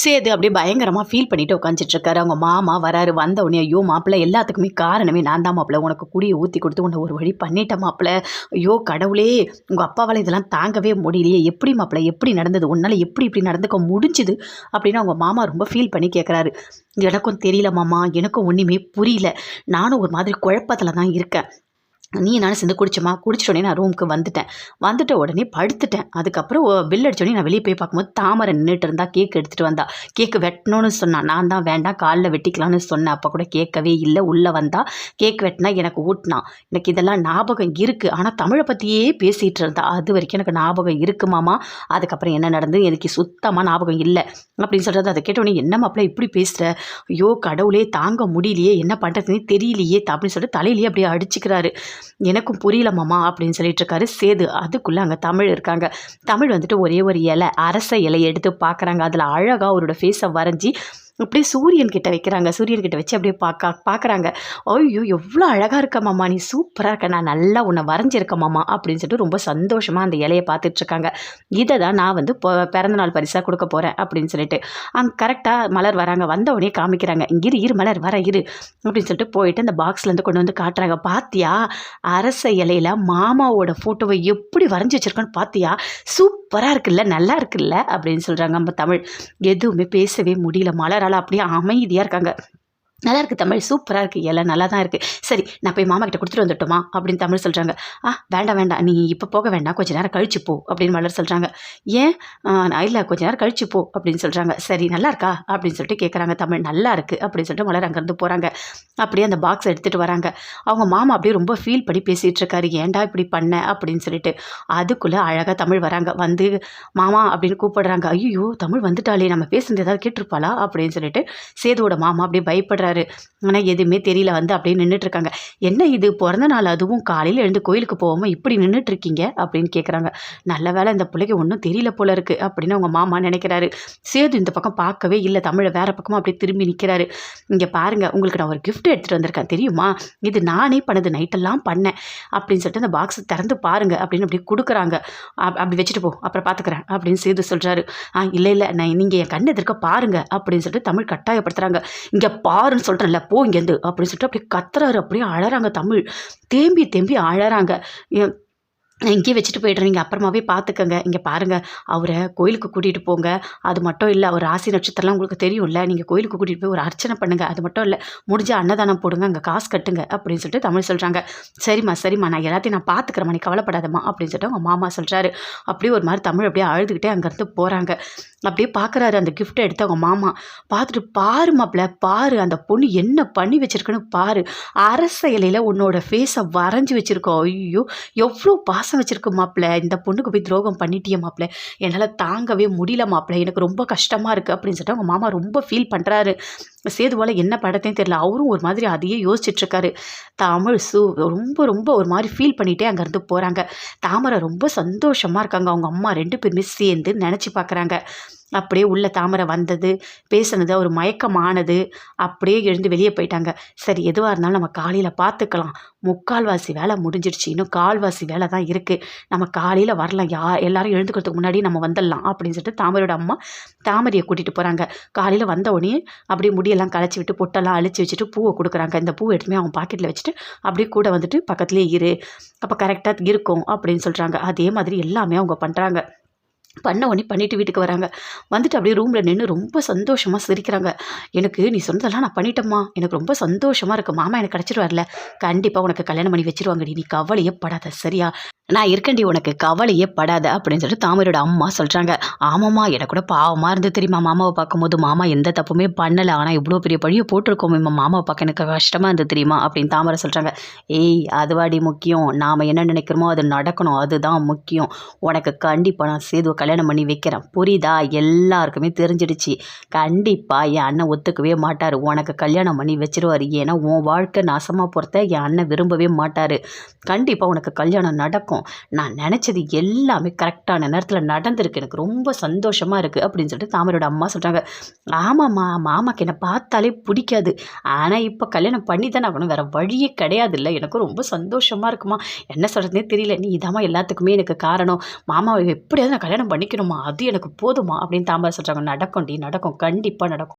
சேது அப்படியே பயங்கரமாக ஃபீல் பண்ணிட்டு உட்காந்துட்டு இருக்காரு அவங்க மாமா வராரு வந்த உடனே ஐயோ மாப்பிள்ளை எல்லாத்துக்குமே காரணமே நான் தான் மாப்பிள்ள. உனக்கு குடியை ஊற்றி கொடுத்து உன்னை ஒரு வழி பண்ணிட்டேன் மாப்பிள்ள. ஐயோ கடவுளே உங்கள் அப்பாவால் இதெல்லாம் தாங்கவே முடியலையே. எப்படி மாப்பிள்ள எப்படி நடந்தது? உன்னால் எப்படி இப்படி நடந்துக்க முடிஞ்சுது? அப்படின்னு அவங்க மாமா ரொம்ப ஃபீல் பண்ணி கேட்குறாரு எனக்கும் தெரியல மாமா எனக்கும் ஒன்றுமே புரியல. நானும் ஒரு மாதிரி குழப்பத்தில் தான் இருக்கேன். நீ நானும் சேர்ந்து குடிச்சோமா குடிச்சிட்டோடனே நான் ரூமுக்கு வந்துட்டேன். வந்துட்ட உடனே படுத்துட்டேன். அதுக்கப்புறம் பில் அடிச்சோடனே நான் வெளியே போய் பார்க்கும்போது தாமரை நின்றுட்டு இருந்தா கேக் எடுத்துகிட்டு வந்தா. கேக்கு வெட்டணும்னு சொன்னான் நான் தான் வேண்டாம் காலில் வெட்டிக்கலாம்னு சொன்னேன். அப்போ கூட கேட்கவே இல்லை. உள்ளே வந்தா கேக் வெட்டினா எனக்கு ஊட்டினான் எனக்கு இதெல்லாம் ஞாபகம் இருக்குது ஆனால் தமிழை பற்றியே பேசிகிட்டு இருந்தா. அது வரைக்கும் எனக்கு ஞாபகம் இருக்குமாமா அதுக்கப்புறம் என்ன நடந்து எனக்கு சுத்தமாக ஞாபகம் இல்லை. அப்படின்னு சொல்கிறது அதை கேட்டோடனே என்ன மாப்பிள்ள இப்படி பேசுகிற ஐயோ கடவுளே தாங்க முடியலையே. என்ன பண்ணுறதுன்னு தெரியலையே. அப்படின்னு சொல்லிட்டு தலையிலேயே அப்படியே அடிச்சுக்கிறாரு. எனக்கும் புரியல மாமா அப்படின்னு சொல்லிட்டு இருக்காரு சேது அதுக்குள்ளே அங்கே தமிழ் இருக்காங்க. தமிழ் வந்துட்டு ஒரே ஒரு இலை அரச இலையை எடுத்து பார்க்குறாங்க அதில் அழகாக அவரோட ஃபேஸை வரைஞ்சி அப்படியே சூரியன் கிட்ட வைக்கிறாங்க. சூரியன் கிட்ட வச்சு அப்படியே பார்க்க பார்க்குறாங்க ஐயோ எவ்வளோ அழகாக இருக்க மாமா நீ சூப்பராக இருக்க நான் நல்லா உன்னை வரைஞ்சிருக்க மாமா அப்படின்னு சொல்லிட்டு ரொம்ப சந்தோஷமாக அந்த இலையை பார்த்துட்ருக்காங்க இதை தான் நான் வந்து பிறந்தநாள் பரிசாக கொடுக்க போகிறேன் அப்படின்னு சொல்லிட்டு. அங்கே கரெக்டாக மலர் வராங்க. வந்த உடனே காமிக்கிறாங்க. இரு இரு மலர் வர இரு அப்படின்னு சொல்லிட்டு போயிட்டு அந்த பாக்ஸ்லேருந்து கொண்டு வந்து காட்டுறாங்க. பாத்தியா அரச இலையில மாமாவோட ஃபோட்டோவை எப்படி வரைஞ்சி வச்சிருக்கோன்னு பார்த்தியா சூப்பராக இருக்குல்ல நல்லா இருக்குல்ல அப்படின்னு சொல்கிறாங்க நம்ம தமிழ். எதுவுமே பேசவே முடியல. மலரால் அப்படியே அமைதியாக இருக்காங்க. நல்லா இருக்குது தமிழ் சூப்பராக இருக்குது எல்லாம் நல்லா தான் இருக்குது சரி நான் போய் மாமா கிட்ட கொடுத்துட்டு வந்துட்டோமா? அப்படின்னு தமிழ் சொல்கிறாங்க ஆ வேண்டாம் வேண்டாம் நீ இப்போ போக வேண்டாம் கொஞ்ச நேரம் கழிச்சு போ அப்படின்னு மலர் சொல்கிறாங்க ஏன்? இல்லை கொஞ்ச நேரம் கழிச்சு போ அப்படின்னு சொல்கிறாங்க சரி நல்லா இருக்கா அப்படின்னு சொல்லிட்டு கேட்குறாங்க தமிழ் நல்லா இருக்குது அப்படின்னு சொல்லிட்டு மலர் அங்கேருந்து போகிறாங்க அப்படியே அந்த பாக்ஸ் எடுத்துகிட்டு வராங்க. அவங்க மாமா அப்படியே ரொம்ப ஃபீல் பண்ணி பேசிகிட்டு இருக்காரு. ஏன்டா இப்படி பண்ண? அப்படின்னு சொல்லிட்டு. அதுக்குள்ளே அழகாக தமிழ் வராங்க. வந்து மாமா அப்படின்னு கூப்பிடுறாங்க. ஐயோ தமிழ் வந்துட்டாலே நம்ம பேசுனது ஏதாவது கேட்டிருப்பாளா? அப்படின்னு சொல்லிட்டு சேதுவோட மாமா அப்படியே பயப்படுறாரு. ஆனால் எதுவுமே தெரியல வந்து அப்படியே நின்றுட்டு இருக்காங்க என்ன இது? பிறந்த நாள் அதுவும் காலையில் எழுந்து கோயிலுக்கு போகாமல் இப்படி நின்றுட்டு இருக்கீங்க அப்படின்னு கேட்குறாங்க நல்ல வேளை இந்த பிள்ளைக்கு ஒன்றும் தெரியல போல இருக்கு அப்படின்னு அவங்க மாமா நினைக்கிறாரு. சேது இந்த பக்கம் பார்க்கவே இல்லை. தமிழை வேற பக்கமாக அப்படியே திரும்பி நிற்கிறாரு இங்கே பாருங்க உங்களுக்கு நான் ஒரு கிஃப்ட் எடுத்துகிட்டு வந்திருக்கேன். தெரியுமா? இது நானே பண்ணது. நைட்டெல்லாம் பண்ணேன். அப்படின்னு சொல்லிட்டு அந்த பாக்ஸை திறந்து பாருங்க அப்படின்னு அப்படி கொடுக்குறாங்க. அப்- அப்படி வச்சுட்டு போ அப்புறம் பார்த்துக்கிறேன் அப்படின்னு சேது சொல்கிறாரு ஆ இல்லை இல்லை. நான் நீங்கள் என் கண்ணு எதிர்க்க பாருங்க அப்படின்னு சொல்லிட்டு தமிழ் கட்டாயப்படுத்துகிறாங்க இங்கே பாருன்னு சொல்கிறேன்ல போ இங்கேருந்து அப்படின்னு சொல்லிட்டு அப்படியே கத்துறாரு அப்படியே அழறாங்க தமிழ். தேம்பி தேம்பி அழறாங்க. இங்கேயே வச்சுட்டு போய்ட்றீங்க அப்புறமாவே பார்த்துக்கங்க இங்கே பாருங்கள் அவரை கோயிலுக்கு கூட்டிகிட்டு போங்க. அது மட்டும் இல்லை அவர் ராசி நட்சத்திரம்லாம் உங்களுக்கு தெரியும்ல நீங்கள் கோயிலுக்கு கூட்டிகிட்டு போய் ஒரு அர்ச்சனை பண்ணுங்கள் அது மட்டும் இல்லை முடிஞ்ச அன்னதானம் போடுங்க அங்கே காசு கட்டுங்க அப்படின்னு சொல்லிட்டு தமிழ் சொல்கிறாங்க சரிம்மா சரிம்மா நான் எல்லாத்தையும் நான் பார்த்துக்கிறேம்மா நீ கவலைப்படாதம்மா அப்படின்னு சொல்லிட்டு அவங்க மாமா சொல்கிறாரு அப்படியே ஒரு மாதிரி தமிழ் அப்படியே அழுதுகிட்டே அங்கேருந்து போகிறாங்க அப்படியே பார்க்குறாரு அந்த கிஃப்ட்டை எடுத்து அவங்க மாமா. பார்த்துட்டு பாரு மாப்பிள்ள பாரு அந்த பொண்ணு என்ன பண்ணி வச்சுருக்குன்னு பாரு. அரச இலையில் உன்னோட ஃபேஸை வரைஞ்சி வச்சுருக்கோம். ஐயோ எவ்வளோ பாசம் வச்சுருக்கு மாப்பிள்ள. இந்த பொண்ணுக்கு போய் துரோகம் பண்ணிட்டியே மாப்பிள்ள. என்னால் தாங்கவே முடியல மாப்பிள்ள. எனக்கு ரொம்ப கஷ்டமாக இருக்குது அப்படின்னு சொல்லிட்டு அவங்க மாமா ரொம்ப ஃபீல் பண்ணுறாரு சேதுபால என்ன படத்தையும் தெரில அவரும் ஒரு மாதிரி அதையே யோசிச்சுட்ருக்காரு. தமிழ் சு ரொம்ப ரொம்ப ஒரு மாதிரி ஃபீல் பண்ணிகிட்டே அங்கேருந்து போகிறாங்க தாமரை ரொம்ப சந்தோஷமாக இருக்காங்க. அவங்க அம்மா ரெண்டு பேருமே சேர்ந்து நினச்சி பார்க்குறாங்க அப்படியே உள்ள தாமரை வந்தது பேசினது ஒரு மயக்கமானது அப்படியே எழுந்து வெளியே போயிட்டாங்க. சரி எதுவாக இருந்தாலும் நம்ம காலையில் பார்த்துக்கலாம் முக்கால்வாசி வேலை முடிஞ்சிடுச்சு. இன்னும் கால்வாசி வேலை தான் இருக்குது நம்ம காலையில் வரலாம். யா எல்லாரும் எழுந்துக்கிறதுக்கு முன்னாடி நம்ம வந்துடலாம் அப்படின்னு சொல்லிட்டு தாமரையோட அம்மா தாமரையை கூட்டிகிட்டு போகிறாங்க காலையில் வந்த உடனே அப்படியே முடியெல்லாம் களைச்சி விட்டு பொட்டெல்லாம் அழிச்சு வச்சுட்டு பூவை கொடுக்குறாங்க. இந்த பூவை எடுத்துமே அவங்க பாக்கெட்டில் வச்சுட்டு அப்படியே கூட வந்துட்டு பக்கத்துலேயே இரு. அப்போ கரெக்டாக இருக்கும் அப்படின்னு சொல்கிறாங்க அதே மாதிரி எல்லாமே அவங்க பண்ணுறாங்க பண்ண உடனே பண்ணிட்டு வீட்டுக்கு வராங்க. வந்துட்டு அப்படியே ரூமில் நின்று ரொம்ப சந்தோஷமாக சிரிக்கிறாங்க. எனக்கு நீ சொன்னதெல்லாம் நான் பண்ணிட்டேம்மா. எனக்கு ரொம்ப சந்தோஷமாக இருக்குது மாமா எனக்கு கிடச்சிருவார்ல கண்டிப்பாக உனக்கு கல்யாணம் பண்ணி வச்சிருவாங்கடி. நீ கவலையே படாத. சரியா? நான் இருக்கேன்டி உனக்கு கவலையே படாத அப்படின்னு சொல்லிட்டு தாமரோட அம்மா சொல்கிறாங்க ஆமாம்மா எனக்கு கூட பாவமாக இருந்து தெரியுமா? மாமாவை பார்க்கும்போது மாமா எந்த தப்புமே பண்ணலை. ஆனால் இவ்வளோ பெரிய பழியை போட்டிருக்கோம் இம்மா மாமாவை பார்க்க எனக்கு கஷ்டமாக இருந்து தெரியுமா? அப்படின்னு தாமரை சொல்கிறாங்க ஏய் அதுவாடி முக்கியம். நாம் என்ன நினைக்கிறோமோ அது நடக்கணும். அதுதான் முக்கியம். உனக்கு கண்டிப்பாக நான் சேதுவை கல்யாணம் பண்ணி வைக்கிறேன். புரியுதா? எல்லாருக்குமே தெரிஞ்சிடுச்சு. கண்டிப்பாக என் அண்ணன் ஒத்துக்கவே மாட்டார். உனக்கு கல்யாணம் பண்ணி வச்சிருவார். ஏன்னா உன் வாழ்க்கை நாசமாக பொறுத்த என் அண்ணன் விரும்பவே மாட்டார். கண்டிப்பாக உனக்கு கல்யாணம் நடக்கும். நான் நினச்சது எல்லாமே கரெக்டான நேரத்தில் நடந்திருக்கு. எனக்கு ரொம்ப சந்தோஷமாக இருக்குது அப்படின்னு சொல்லிட்டு தாமரோட அம்மா சொல்கிறாங்க ஆமாம்மா மாமாக்கு என்னை பார்த்தாலே பிடிக்காது. ஆனால் இப்போ கல்யாணம் பண்ணி தானே ஆகணும். வேறு வழியே கிடையாது இல்லை எனக்கு ரொம்ப சந்தோஷமாக இருக்குமா. என்ன சொல்கிறதுனே தெரியல. நீ இதாம்மா எல்லாத்துக்குமே எனக்கு காரணம். மாமாவை எப்படியாவது நான் கல்யாணம் பண்ணிக்கணுமா? அது எனக்கு போதுமா? அப்படின்னு தாமரை சொல்கிறாங்க நடக்கும்டி நடக்கும். கண்டிப்பாக நடக்கும்.